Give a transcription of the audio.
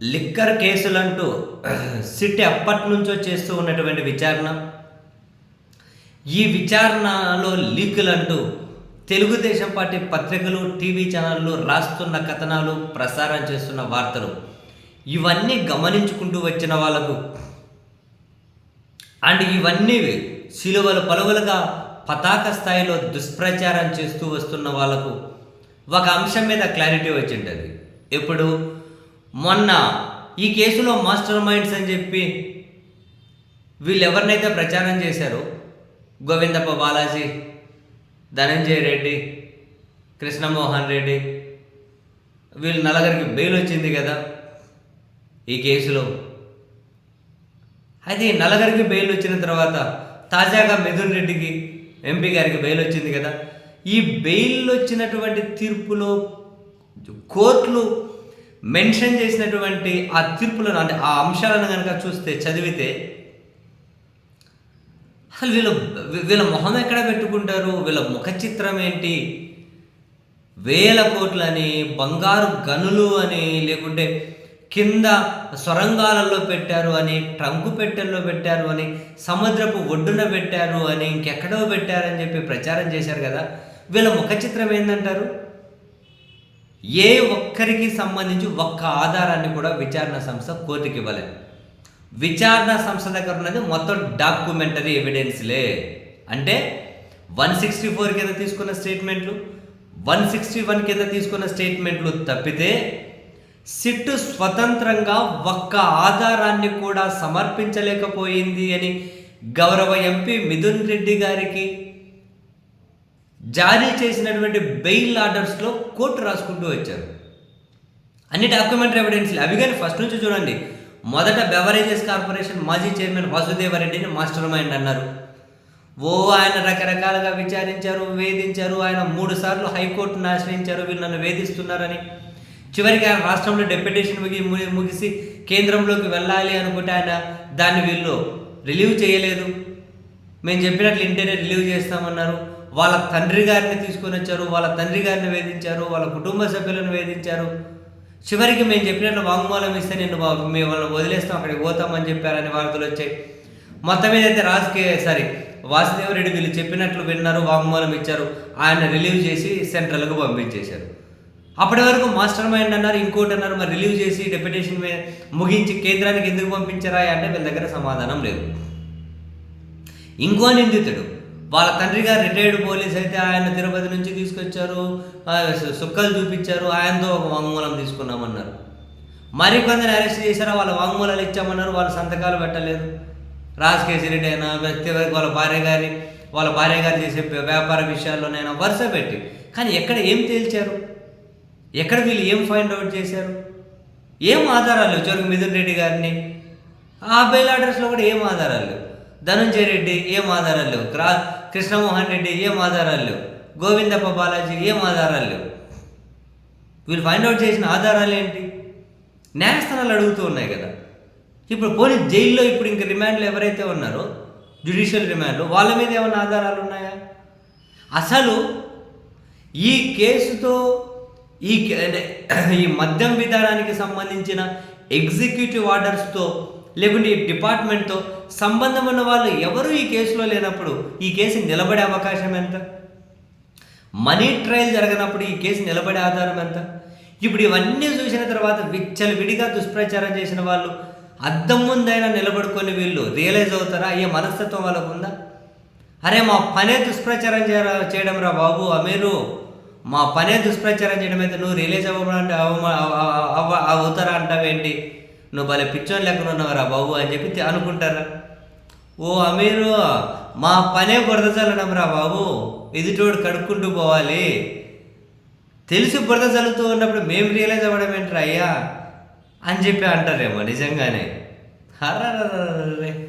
Liquor కేసులంటూ SIT ఎప్పటి నుంచో చేస్తూ ఉన్నటువంటి విచారణ. ఈ విచారణలో లీకులంటూ తెలుగుదేశం పార్టీ పత్రికలు టీవీ ఛానళ్ళు రాస్తున్న కథనాలు ప్రసారం చేస్తున్న వార్తలు ఇవన్నీ గమనించుకుంటూ వచ్చిన వాళ్ళకు. అండ్ ఇవన్నీ సిలువలు పలువలుగా పతాక స్థాయిలో దుష్ప్రచారం చేస్తూ వస్తున్న వాళ్ళకు ఒక అంశం మీద క్లారిటీ వచ్చింటుంది ఇప్పుడు మొన్న ఈ కేసులో మాస్టర్ మైండ్స్ అని చెప్పి వీళ్ళు ఎవరినైతే ప్రచారం చేశారో గోవిందప్ప బాలాజీ ధనంజయ రెడ్డి కృష్ణమోహన్ రెడ్డి వీళ్ళు నలుగురికి బెయిల్ వచ్చింది కదా ఈ కేసులో. అయితే ఈ నలుగురికి బెయిల్ వచ్చిన తర్వాత తాజాగా మిథున్ రెడ్డికి ఎంపీ గారికి బెయిల్ వచ్చింది కదా. ఈ బెయిల్ వచ్చినటువంటి తీర్పులో కోర్టులు మెన్షన్ చేసినటువంటి ఆ తీర్పులను అంటే ఆ అంశాలను కనుక చూస్తే చదివితే అసలు వీళ్ళు వీళ్ళ మొహం ఎక్కడ పెట్టుకుంటారు? వీళ్ళ ముఖ చిత్రం ఏంటి? వేల కోట్లని బంగారు గనులు అని లేకుంటే కింద సొరంగాలలో పెట్టారు అని ట్రంకు పెట్టెల్లో పెట్టారు అని సముద్రపు ఒడ్డున పెట్టారు అని ఇంకెక్కడో పెట్టారని చెప్పి ప్రచారం చేశారు కదా. వీళ్ళ ముఖ చిత్రం ఏంటంటారు ఏ ఒక్కరికి సంబంధించి ఒక్క ఆధారాన్ని కూడా విచారణ సంస్థ కోర్టుకి ఇవ్వలేదు విచారణ సంస్థ దగ్గర ఉన్నది మొత్తం డాక్యుమెంటరీ ఎవిడెన్స్లే అంటే వన్ సిక్స్టీ ఫోర్ కింద తీసుకున్న స్టేట్మెంట్లు వన్ సిక్స్టీ వన్ కింద తీసుకున్న స్టేట్మెంట్లు తప్పితే సిట్టు స్వతంత్రంగా ఒక్క ఆధారాన్ని కూడా సమర్పించలేకపోయింది అని గౌరవ ఎంపీ మిథున్ రెడ్డి గారికి జారీ చేసినటువంటి బెయిల్ ఆర్డర్స్లో కోర్టు రాసుకుంటూ వచ్చారు. అన్ని డాక్యుమెంటరీ ఎవిడెన్స్లు అవి కానీ ఫస్ట్ నుంచి చూడండి. మొదట బెవరేజెస్ కార్పొరేషన్ మాజీ చైర్మన్ వాసుదేవరెడ్డిని మాస్టర్ మైండ్ అన్నారు. ఓ ఆయన రకరకాలుగా విచారించారు వేధించారు ఆయన మూడు సార్లు హైకోర్టును ఆశ్రయించారు వీళ్ళు నన్ను వేధిస్తున్నారని. చివరికి ఆయన రాష్ట్రంలో డెప్యుటేషన్ ముగి ముగిసి కేంద్రంలోకి వెళ్ళాలి అనుకుంటే ఆయన దాన్ని వీళ్ళు రిలీవ్ చేయలేదు. మేము చెప్పినట్లు ఇంటనే రిలీవ్ చేస్తామన్నారు. వాళ్ళ తండ్రి గారిని తీసుకొని వచ్చారు వాళ్ళ తండ్రి గారిని వేధించారు వాళ్ళ కుటుంబ సభ్యులను వేధించారు. చివరికి మేము చెప్పినట్లు వాంగ్మూలం ఇస్తే నేను మేము వాళ్ళని వదిలేస్తాం అక్కడికి పోతామని చెప్పారని వార్తలు వచ్చాయి. మొత్తం ఏదైతే రాజకీయ రాజుకే సారీ వాసుదేవరెడ్డి వీళ్ళు చెప్పినట్లు విన్నారు వాంగ్మూలం ఇచ్చారు. ఆయన రిలీవ్ చేసి సెంట్రల్కు పంపించేశారు. అప్పటి వరకు మాస్టర్ మైండ్ అన్నారు ఇంకోటి అన్నారు మరి రిలీవ్ చేసి డెప్యుటేషన్ మీద ముగించి కేంద్రానికి ఎందుకు పంపించారా అంటే వీళ్ళ దగ్గర సమాధానం లేదు. ఇంకో నిందితుడు వాళ్ళ తండ్రి గారు రిటైర్డ్ పోలీస్ అయితే ఆయన తిరుపతి నుంచి తీసుకొచ్చారు. సుక్కలు చూపించారు. ఆయనతో ఒక వాంగ్మూలం తీసుకున్నామన్నారు. మరికొందరు అరెస్ట్ చేశారు? వాళ్ళ వాంగ్మూలాలు ఇచ్చామన్నారు. వాళ్ళ సంతకాలు పెట్టలేదు. రాజ్ కేసిరెడ్డి అయినా వ్యక్తి వాళ్ళ భార్య గారి వాళ్ళ భార్య గారు చేసే వ్యాపార విషయాల్లోనైనా వరుస పెట్టి కానీ ఎక్కడ ఏం తేల్చారు? ఎక్కడ వీళ్ళు ఏం ఫైండ్ అవుట్ చేశారు? ఏం ఆధారాలు చెరుకు మిథున్ రెడ్డి గారిని. ఆ బెయిల్ ఆర్డర్స్లో కూడా ఏం ఆధారాలు లేవు? ధనుంజయ రెడ్డి ఏం ఆధారాలు లేవు. క్రా కృష్ణమోహన్ రెడ్డి ఏం ఆధారాలు లేవు. గోవిందప్ప బాలాజీ ఏం ఆధారాలు లేవు. వీళ్ళు ఫైండ్ అవుట్ చేసిన ఆధారాలు ఏంటి? న్యాయస్థానాలు అడుగుతూ ఉన్నాయి కదా. ఇప్పుడు పోలీస్ జైల్లో ఇప్పుడు ఇంక రిమాండ్లు ఎవరైతే ఉన్నారో జ్యుడిషియల్ రిమాండ్లు వాళ్ళ మీద ఏమైనా ఆధారాలు ఉన్నాయా? అసలు ఈ కేసుతో ఈ కే- ఈ మద్యం విధానానికి సంబంధించిన ఎగ్జిక్యూటివ్ ఆర్డర్స్తో లేకుంటే ఈ డిపార్ట్మెంట్తో సంబంధం ఉన్న వాళ్ళు ఎవరు ఈ కేసులో లేనప్పుడు ఈ కేసు నిలబడే అవకాశం ఎంత? మనీ ట్రయల్ జరగనప్పుడు ఈ కేసు నిలబడే ఆధారం ఎంత? ఇప్పుడు ఇవన్నీ చూసిన తర్వాత విచ్చలు విడిగా దుష్ప్రచారం చేసిన వాళ్ళు అద్దం ముందైనా నిలబడుకొని వీళ్ళు రియలైజ్ అవుతారా? అయ్యే మనస్తత్వం వాళ్ళకు ఉందా? అరే మా పనే దుష్ప్రచారం చేయడం రా బాబు అమీరు. మా పనే దుష్ప్రచారం చేయడం అయితే నువ్వు రిలీజ్ అవ్వ- అవ్వ- అవుతారా అంటావేంటి? నువ్వు భలే పిచ్చోని లెక్కన ఉన్నావరా బాబు అని చెప్పి అనుకుంటారా. ఓ అమీరు మా పనే బురద రా బాబు. ఎదుటోడు కడుక్కుంటూ పోవాలి. తెలిసి బురద చల్లుతూ ఉన్నప్పుడు మేము రియలైజ్ అవ్వడం ఏంట్రా అయ్యా? అని చెప్పి అంటారేమో నిజంగానే. హర్రర్రర్రర్రే